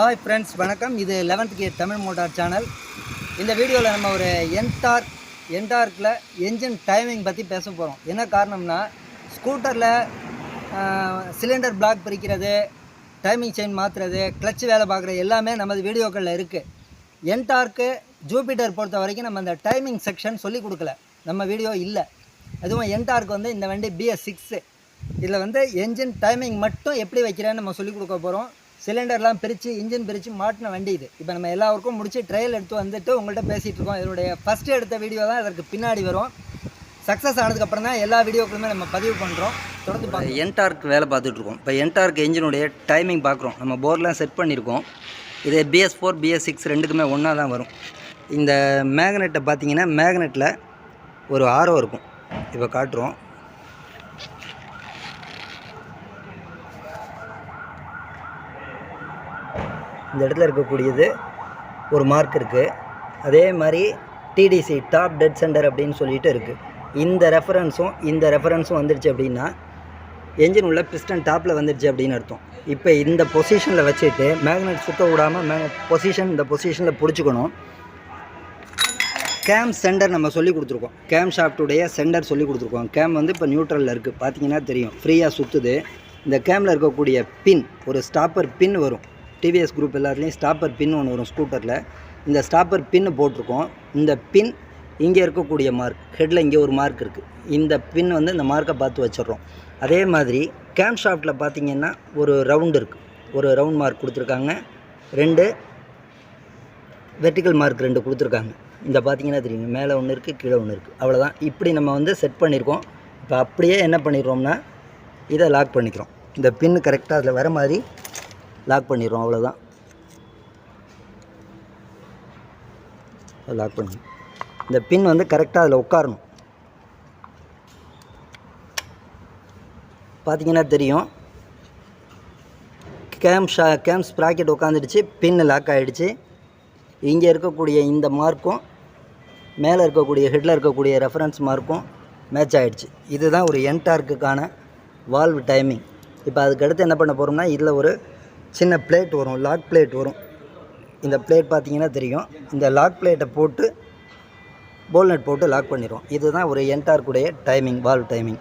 Hi friends வணக்கம். இது eleventh K Tamil motor channel இந்த வீடியோவில் நம்ம ஒரு என்டார்க் என்டார்க்கில் என்ஜின் டைமிங் பற்றி பேச போகிறோம் என்ன காரணம்னா ஸ்கூட்டரில் சிலிண்டர் பிளாக் பிரிக்கிறது டைமிங் செயின் மாற்றுறது கிளச் வேலை பார்க்குறது எல்லாமே நமது வீடியோக்களில் இருக்குது என்டார்க்கு ஜூபிட்டர் பொறுத்த வரைக்கும் நம்ம அந்த டைமிங் செக்ஷன் சொல்லி கொடுக்கல. நம்ம வீடியோ இல்லை. அதுவும் என்டார்க் வந்து இந்த வண்டி பிஎஸ் சிக்ஸு இதில் வந்து என்ஜின் டைமிங் மட்டும் எப்படி வைக்கிறேன்னு நம்ம சொல்லிக் கொடுக்க போகிறோம் சிலிண்டர்லாம் பிரித்து இன்ஜின் பிரித்து மாட்டின வண்டி இது. இப்போ நம்ம எல்லாருக்கும் முடிச்சு ட்ரையல் எடுத்து வந்துட்டு உங்கள்கிட்ட பேசிகிட்டு இருக்கோம். இதனுடைய ஃபஸ்ட்டு எடுத்த வீடியோ தான் இதற்கு பின்னாடி வரும். சக்ஸஸ் ஆனதுக்கப்புறம் தான் எல்லா வீடியோக்களுமே நம்ம பதிவு பண்ணுறோம் தொடர்ந்து என்டார்க் வேலை பார்த்துட்ருக்கோம் இப்போ என்டார்க் என்ஜினுடைய டைமிங் பார்க்குறோம். நம்ம போர்டெலாம் செட் பண்ணியிருக்கோம். இது பிஎஸ் ஃபோர் பிஎஸ் சிக்ஸ் ரெண்டுக்குமே ஒன்றா தான் வரும். இந்த மேக்னெட்டை பார்த்தீங்கன்னா மேக்னெட்டில் ஒரு ஆரோ இருக்கும். இப்போ காட்டுறோம். இந்த இடத்துல இருக்கக்கூடியது ஒரு மார்க் இருக்குது அதே மாதிரி டிடிசி டாப் டெட் சென்டர் அப்படின்னு சொல்லிட்டு இருக்குது இந்த ரெஃபரன்ஸும் இந்த ரெஃபரன்ஸும் வந்துடுச்சு அப்படின்னா என்ஜின் உள்ள பிஸ்டன் டாப்பில் வந்துடுச்சு அப்படின்னு அர்த்தம். இப்போ இந்த பொசிஷனில் வச்சுட்டு மேக்னெட் சுத்த விடாமல் மே பொசிஷன் இந்த பொசிஷனில் பிடிச்சிக்கணும். கேம் சென்டர் நம்ம சொல்லி கொடுத்துருக்கோம். கேம் ஷாஃப்டுடைய சென்டர் சொல்லி கொடுத்துருக்கோம். கேம் வந்து இப்போ நியூட்ரலில் இருக்குது பார்த்தீங்கன்னா தெரியும். ஃப்ரீயாக சுற்றுது இந்த கேமில் இருக்கக்கூடிய பின் ஒரு ஸ்டாப்பர் பின் வரும். டிவிஎஸ் குரூப் எல்லாத்துலேயும் ஸ்டாப்பர் பின் ஒன்று வரும் ஸ்கூட்டரில் இந்த ஸ்டாப்பர் பின்னு போட்டிருக்கோம். இந்த பின் இங்கே இருக்கக்கூடிய மார்க் ஹெட்டில் இங்கே ஒரு மார்க் இருக்குது இந்த பின் வந்து இந்த மார்க்கை பார்த்து வச்சிடுறோம். அதே மாதிரி கேம் ஷாஃப்ட்டில் பார்த்தீங்கன்னா ஒரு ரவுண்டு இருக்குது ஒரு ரவுண்ட் மார்க் கொடுத்துருக்காங்க. ரெண்டு வெர்டிக்கல் மார்க் ரெண்டு கொடுத்துருக்காங்க. இந்த பார்த்தீங்கன்னா தெரியும். மேலே ஒன்று இருக்குது கீழே ஒன்று இருக்குது அவ்வளோதான் இப்படி நம்ம வந்து செட் பண்ணியிருக்கோம் இப்போ அப்படியே என்ன பண்ணிடுறோம்னா இதை லாக் பண்ணிக்கிறோம். இந்த பின் கரெக்டாக அதில் வர மாதிரி லாக் பண்ணிடுறோம் அவ்வளோதான் லாக் பண்ணி. இந்த பின் வந்து கரெக்டாக அதில் உட்காரணும். பார்த்தீங்கன்னா தெரியும். கேம் ஷா கேம் ஸ்ப்ராக்கெட் உட்காந்துடுச்சு பின் லாக் ஆகிடுச்சு இங்கே இருக்கக்கூடிய இந்த மார்க்கும் மேலே இருக்கக்கூடிய ஹெட்டில் இருக்கக்கூடிய ரெஃபரன்ஸ் மார்க்கும் மேட்ச் ஆகிடுச்சு இதுதான் ஒரு என்டார்க்குக்கான வால்வ் டைமிங் இப்போ அதுக்கு அடுத்து என்ன பண்ண போகிறோம்னா இதில் ஒரு சின்ன பிளேட் வரும் லாக் பிளேட் வரும். இந்த பிளேட் பார்த்தீங்கன்னா தெரியும். இந்த லாக் பிளேட்டை போட்டு போல்நட் போட்டு லாக் பண்ணிடுவோம். இதுதான் ஒரு என்டார்க்குடைய டைமிங் வால்வ் டைமிங்